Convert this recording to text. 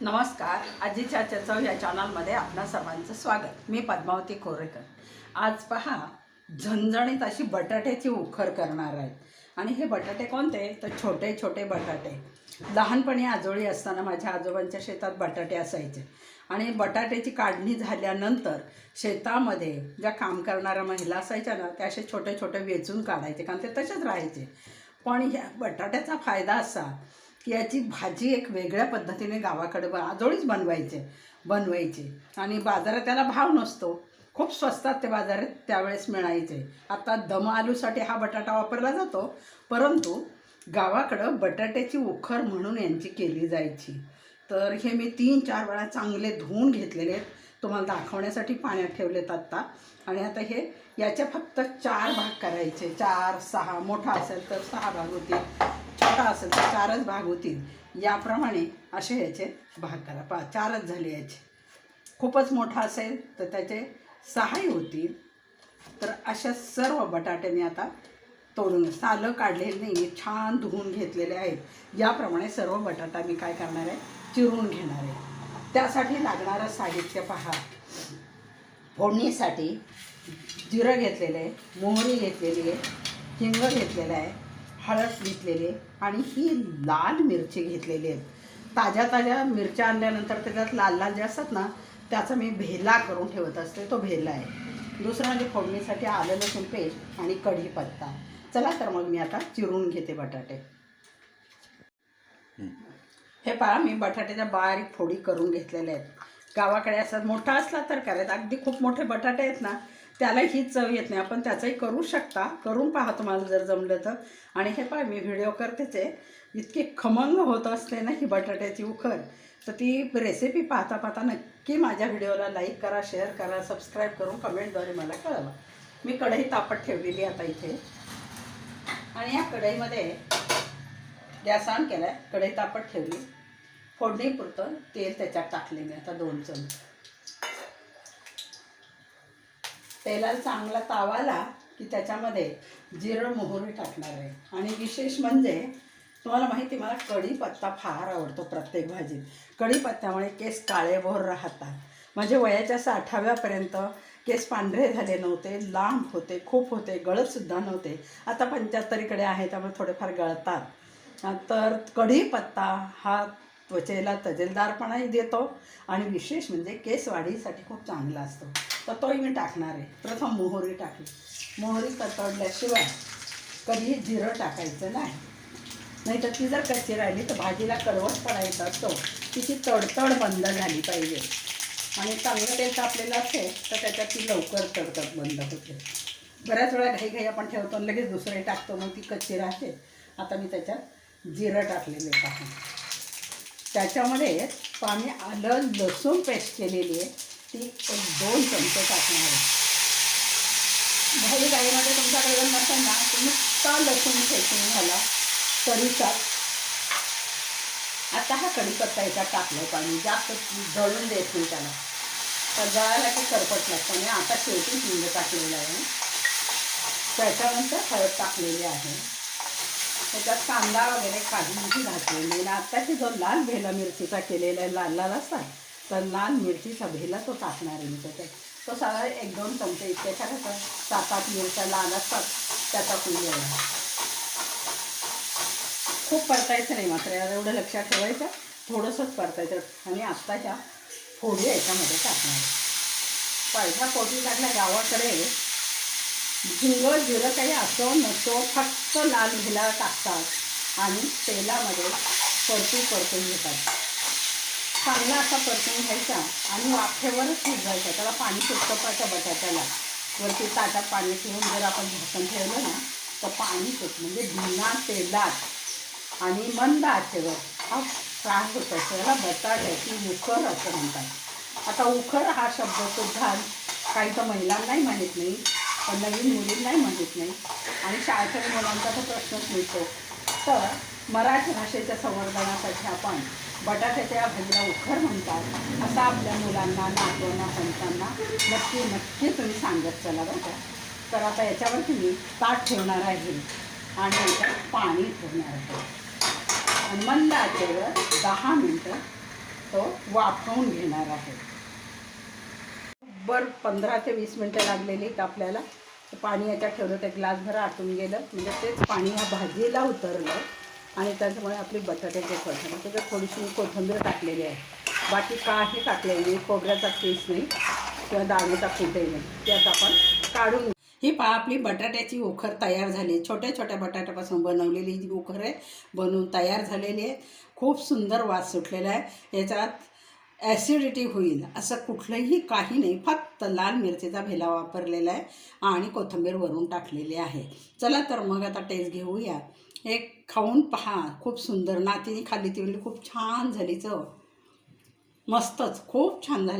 नमस्कार. आजीच्या चर्चा या चॅनलमध्ये आपणा सर्वांचं स्वागत. मी पद्मावती कोरेकर. आज पहा झणझणीत अशी बटाट्याची उखर करणार आहेत आणि हे बटाटे कोणते? तर छोटे छोटे बटाटे. लहानपणी आजोळी असताना माझ्या आजोबांच्या शेतात बटाटे असायचे. आणि बटाट्याची काढणी झाल्यानंतर शेतामध्ये ज्या काम करणाऱ्या महिला असायच्या ना त्या असे छोटे छोटे वेचून काढायचे. कारण ते तसेच राहायचे. पण ह्या बटाट्याचा फायदा असा याची भाजी एक वेगळ्या पद्धतीने गावाकडे ब आजोळीच बनवायचे बनवायची. आणि बाजारात त्याला भाव नसतो. खूप स्वस्तात ते बाजारात त्यावेळेस मिळायचे. आता दम आलूसाठी हा बटाटा वापरला जातो परंतु गावाकडं बटाट्याची उखर म्हणून यांची केली जायची. तर हे मी तीन चार वेळा चांगले धुवून घेतलेले आहेत. तुम्हाला दाखवण्यासाठी पाण्यात ठेवलेत आत्ता. आणि आता हे याचे फक्त चार भाग करायचे. चार सहा मोठा असेल तर सहा भाग होतील. छोटा असेल तर चारच भाग होतील. याप्रमाणे असे याचे भाग करा. पा चारच झाले याचे. खूपच मोठा असेल तर त्याचे सहाही होतील. तर अशा सर्व बटाट्याने आता तोडून सालं काढलेली नाही मी छान धुवून घेतलेले आहेत. याप्रमाणे सर्व बटाटा मी काय करणार आहे? चिरून घेणार आहे. त्यासाठी लागणारं साहित्य पहा. फोडणीसाठी जिरं घेतलेलं आहे मोहरी घेतलेली आहे हिंग घेतलेलं आहे. हळद घेतलेली आणि ही लाल मिरची घेतलेली आहे. ताज्या ताज्या मिरच्या आणल्यानंतर त्याच्यात लाल लाल जे असतात ना त्याचा मी भेला करून ठेवत असते तो भेला आहे. दुसरं म्हणजे फोडणीसाठी आलं लसूण पेस्ट आणि कढीपत्ता. चला तर मग मी आता चिरून घेते बटाटे. हे पहा मी बटाट्याच्या बारीक फोडी करून घेतलेल्या आहेत. गावाकडे असतात मोठा असला तर करायचं. अगदी खूप मोठे बटाटे आहेत ना त्याला ही चव येत नाही. आपण त्याचंही करू शकता. करून पहा तुम्हाला जर जमलं तर. आणि हे पहा मी व्हिडिओ करतेच. आहे इतकी खमंग होत असते ना ही बटाट्याची उखर तर ती रेसिपी पाहता पाहता नक्की माझ्या व्हिडिओला लाईक करा शेअर करा सबस्क्राईब करून कमेंटद्वारे मला कळवा. मी कढई तापत ठेवलेली आता इथे. आणि या कढईमध्ये गॅस ऑन केला आहे कढई तापत ठेवली. फोडणीपुरतं तेल त्याच्यात टाकले मी आता दोन चमचे. तेलाला चांगला तावाला की त्याच्यामध्ये जिरं मोहरी टाकणार आहे. आणि विशेष म्हणजे तुम्हाला माहिती आहे, मला कढीपत्ता फार आवडतो प्रत्येक भाजीत. कढीपत्त्यामुळे केस काळेभोर राहतात. म्हणजे वयाच्या साठाव्यापर्यंत केस पांढरे झाले नव्हते लांब होते खूप होते गळतसुद्धा नव्हते. आता पंच्याहत्तरीकडे आहे त्यामुळे थोडेफार गळतात. तर कढीपत्ता हा त्वचेला तजेलदारपणाही देतो आणि विशेष म्हणजे केस वाढीसाठी खूप चांगला असतो. तर तोही मी टाकणार आहे. प्रथम मोहरी टाकली. मोहरी तडल्याशिवाय कधीही जिरं टाकायचं नाही. नाही तर ती जर कच्ची राहिली तर भाजीला कडवट पडायचा असतो. तिची तडतड बंद झाली पाहिजे. आणि चांगलं तेल तापलेलं असेल तर त्याच्यात ती लवकर तडतड बंद होते. बऱ्याच वेळा घाई घाई आपण ठेवतो आणि लगेच दुसरे टाकतो मग ती कच्ची राहते. आता मी त्याच्यात जिरं टाकलेले आहे. त्याच्यामध्ये पाणी आलं लसूण पेस्ट केलेली आहे. ती दोन चमचे टाकणार आहे. भाई गाईमध्ये तुमच्याकडे जर नसेल ना? तुम्ही नुसता लसूण फेकून घाला कढीचा. आता हा कढीपत्ता याचा टाकलं पाणी जास्त जळून देत नाही त्याला. तर जळायला की करपट लागतं मी आता शेवटी हिंग टाकलेलं आहे. त्याच्यानंतर हळद टाकलेली आहे. त्याच्यात कांदा वगैरे काढून घातलेली आणि आत्ताची जो लाल भेला मिरचीचा केलेला आहे लाल लाल आहे. तर लाल मिरचीचा भेला तो टाकणार आहे मी त्याच्यात. तो सगळा एक दोन चमचे इतक्याच्या कसं सात आठ मिरच्या लाल असतात त्याचा कुंडलेला खूप परतायचं नाही मात्र याला एवढं लक्षात ठेवायचं. थोडंसंच परतायचं. आणि आत्ता ह्या फोडी याच्यामध्ये टाकणार. आहे. पहिल्या फोडी टाकल्या गावाकडे झिंग जिरं काही असो नसो फक्त लाल भिला टाकतात. आणि तेलामध्ये परतू परतून घेतात. चांगला असा परतून घ्यायचा आणि वाफेवरच शिजवायचा त्याला पाणी सुटतं पाहिजे बटाट्याला? वरती ताटात पाणी ठेवून जर आपण झाकण ठेवलं ना तर पाणी सुट म्हणजे धुना तेलात आणि मंद आचेवर हा फ्राय होत. असतो याला बटाट्याची उखर असं म्हणतात. आता उखर हा शब्द सुद्धा काही तर महिलांनाही माहीत नाही पण नवीन मुलींनाही माहीत नाही. आणि शाळेच्या मुलांचा तर प्रश्नच मिळतो. तर मराठी भाषेच्या संवर्धनासाठी आपण बटाट्याच्या भाजीला उखर म्हणतात. असं आपल्या मुलांना नातवांना पंचांना नक्की नक्की तुम्ही सांगत चला बरं का. तर आता याच्यावरती मी ताट ठेवणार आहे आणि याच्यात पाणी ठेवणार आहे. आणि मंद आचेवर दहा मिनटं तो वाफवून घेणार आहे. बर पंधरा ते वीस मिनटं लागलेली आहेत आपल्याला. पाणी याच्यात ठेवलं ते ग्लासभर आटून गेलं. म्हणजे तेच पाणी ह्या भाजीला उतरलं. आणि त्याच्यामुळे आपली बटाट्याची झाली त्याच्यात थोडीशी मी कोथिंबीर टाकलेली आहे. बाकी काही टाकलेली नाही खोबऱ्याचा केस नाही किंवा दाण्याचा कुठे नाही. ते आता आपण काढून ही पहा आपली बटाट्याची उखर तयार झाली आहे. छोट्या छोट्या बटाट्यापासून बनवलेली जी उखर आहे बनवून तयार झालेली आहे. खूप सुंदर वास सुटलेला आहे. याच्यात ॲसिडिटी होईल असं कुठलंही काही नाही फक्त लाल मिरचीचा भेला वापरलेला आहे आणि कोथिंबीर वरून टाकलेली आहे. चला तर मग आता टेस्ट घेऊया. हे खाऊन पहा. खूप सुंदर. नातीने खाल्ली ती म्हणली खूप छान झाली चव. मस्तच. खूप छान झाली.